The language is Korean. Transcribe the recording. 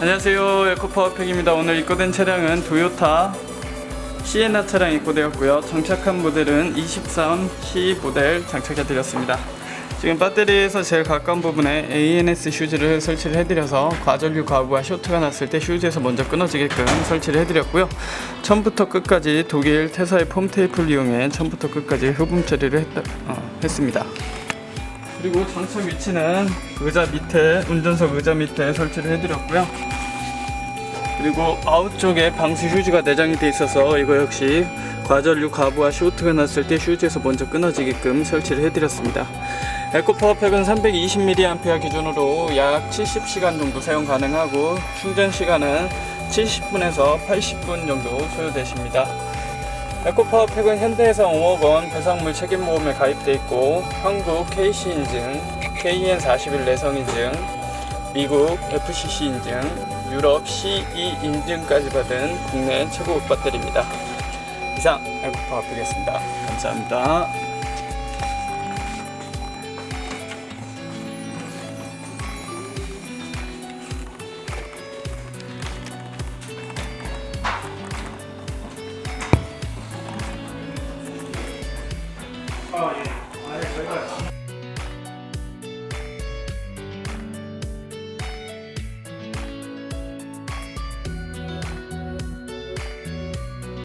안녕하세요. 에코파워팩입니다. 오늘 입고된 차량은 도요타 시에나 차량 입고되었고요. 장착한 모델은 23C 모델 장착해 드렸습니다. 지금 배터리에서 제일 가까운 부분에 ANS 휴즈를 설치를 해드려서 과전류 과부하 쇼트가 났을 때 휴즈에서 먼저 끊어지게끔 설치를 해드렸고요. 처음부터 끝까지 독일 태사의 폼 테이프를 이용해 처음부터 끝까지 흡음 처리를 했다, 어, 했습니다 그리고 장착 위치는 의자 밑에 운전석 의자 밑에 설치를 해드렸고요. 그리고 아웃 쪽에 방수 휴지가 내장이 돼 있어서 이거 역시 과전류 가부와 쇼트가 났을 때 휴지에서 먼저 끊어지게끔 설치를 해드렸습니다. 에코 파워팩은 320mAh 기준으로 약 70시간 정도 사용 가능하고 충전 시간은 70분에서 80분 정도 소요되십니다. 에코파워 팩은 현대해상 5억 원 배상물 책임보험에 가입돼 있고 한국 KC 인증, KN41 내성 인증, 미국 FCC 인증, 유럽 CE 인증까지 받은 국내 최고급 배터리입니다. 이상 에코파워 팩이었습니다. 감사합니다. 아, 예.